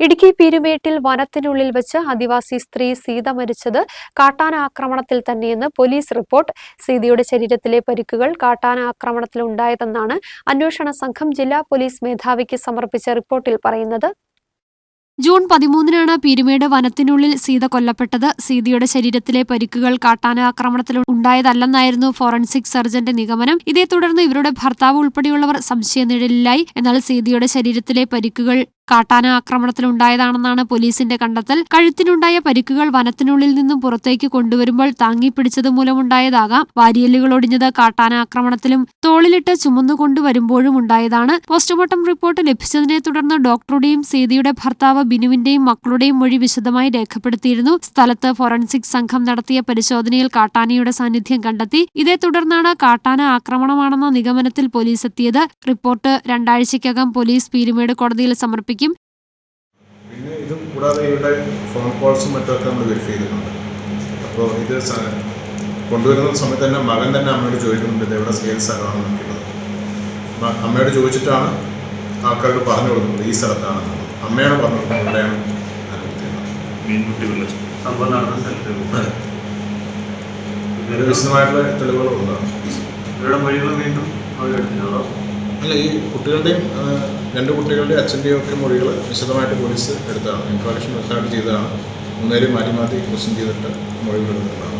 ഇടുക്കി പീരുമേട്ടിൽ വനത്തിനുള്ളിൽ വെച്ച് ആദിവാസി സ്ത്രീ സീത മരിച്ചത് കാട്ടാന ആക്രമണത്തിൽ തന്നെയെന്ന് പോലീസ് റിപ്പോർട്ട്. സീതയുടെ ശരീരത്തിലെ പരിക്കുകൾ കാട്ടാന ആക്രമണത്തിൽ ഉണ്ടായതെന്നാണ് അന്വേഷണ സംഘം ജില്ലാ പോലീസ് മേധാവിക്ക് സമർപ്പിച്ച റിപ്പോർട്ടിൽ പറയുന്നത്. ജൂൺ പതിമൂന്നിനാണ് പീരുമേട് വനത്തിനുള്ളിൽ സീത കൊല്ലപ്പെട്ടത്. സീതയുടെ ശരീരത്തിലെ പരിക്കുകൾ കാട്ടാന ആക്രമണത്തിൽ ഉണ്ടായതല്ലെന്നായിരുന്നു ഫോറൻസിക് സർജന്റെ നിഗമനം. ഇതേ തുടർന്ന് ഇവരുടെ ഭർത്താവ് ഉൾപ്പെടെയുള്ളവർ സംശയനിഴലിലായി. എന്നാൽ സീതയുടെ ശരീരത്തിലെ പരിക്കുകൾ കാട്ടാന ആക്രമണത്തിലുണ്ടായതാണെന്നാണ് പോലീസിന്റെ കണ്ടെത്തൽ. കഴുത്തിനുണ്ടായ പരിക്കുകൾ വനത്തിനുള്ളിൽ നിന്നും പുറത്തേക്ക് കൊണ്ടുവരുമ്പോൾ താങ്ങിപ്പിടിച്ചത് മൂലമുണ്ടായതാകാം. വാരിയല്ലുകൾ ഒടിഞ്ഞത് കാട്ടാന ആക്രമണത്തിലും തോളിലിട്ട് ചുമന്നു കൊണ്ടുവരുമ്പോഴും ഉണ്ടായതാണ്. പോസ്റ്റ്മോർട്ടം റിപ്പോർട്ട് ലഭിച്ചതിനെ തുടർന്ന് ഡോക്ടറുടെയും സീതയുടെ ഭർത്താവ് ബിനുവിന്റെയും മക്കളുടെയും മൊഴി വിശദമായി രേഖപ്പെടുത്തിയിരുന്നു. സ്ഥലത്ത് ഫോറൻസിക് സംഘം നടത്തിയ പരിശോധനയിൽ കാട്ടാനയുടെ സാന്നിധ്യം കണ്ടെത്തി. ഇതേ തുടർന്നാണ് കാട്ടാന ആക്രമണമാണെന്ന നിഗമനത്തിൽ പോലീസ് എത്തിയത്. റിപ്പോർട്ട് രണ്ടാഴ്ചയ്ക്കകം പോലീസ് പീരുമേട് കോടതിയിൽ സമർപ്പിക്കും. പിന്നെ ഇതും കൂടാതെ ഇവിടെ ഫോൺ കോൾസും മറ്റുമൊക്കെ നമ്മൾ വെരിഫൈ ചെയ്തിട്ടുണ്ട്. അപ്പോൾ ഇത് കൊണ്ടുവരുന്ന സമയത്ത് തന്നെ മകൻ തന്നെ അമ്മയോട് ചോദിക്കുന്നുണ്ട് ഇത് എവിടെ സ്കെയിൽ സ്ഥലമാണ് നോക്കിയുള്ളത് അമ്മയോട് ചോദിച്ചിട്ടാണ് ആൾക്കാരോട് പറഞ്ഞു കൊടുക്കുന്നത് ഈ സ്ഥലത്താണ് അമ്മയാണ് പറഞ്ഞു കൊടുക്കുന്നത് ഇവിടെയാണ്. വിശദമായിട്ടുള്ള ഉണ്ടാകും എടുത്തിട്ടുണ്ടോ അല്ല ഈ കുട്ടികളുടെയും രണ്ട് കുട്ടികളുടെ അച്ഛന്റെയും ഒക്കെ മൊഴികൾ വിശദമായിട്ട് പോലീസ് എടുത്തതാണ്. ഇൻട്രോഡക്ഷൻ മെത്തേഡ് ചെയ്തതാണ്. മൂന്നേരും മാറ്റി മാറ്റി ക്വസ്റ്റ്യൻ ചെയ്തിട്ട് മൊഴികൾ എടുത്തതാണ്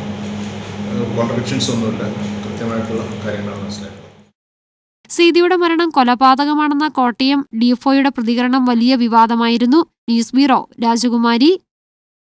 കോൺട്രഡിക്ഷൻസ് ഒന്നുമില്ല. കൃത്യമായിട്ടുള്ള കാര്യങ്ങളാണ് മനസ്സിലായത് സീതിയുടെ മരണം കൊലപാതകമാണെന്ന കോട്ടയം ഡിഎഫ്ഒയുടെ പ്രതികരണം വലിയ വിവാദമായിരുന്നു. ന്യൂസ് ബ്യൂറോ രാജകുമാരി.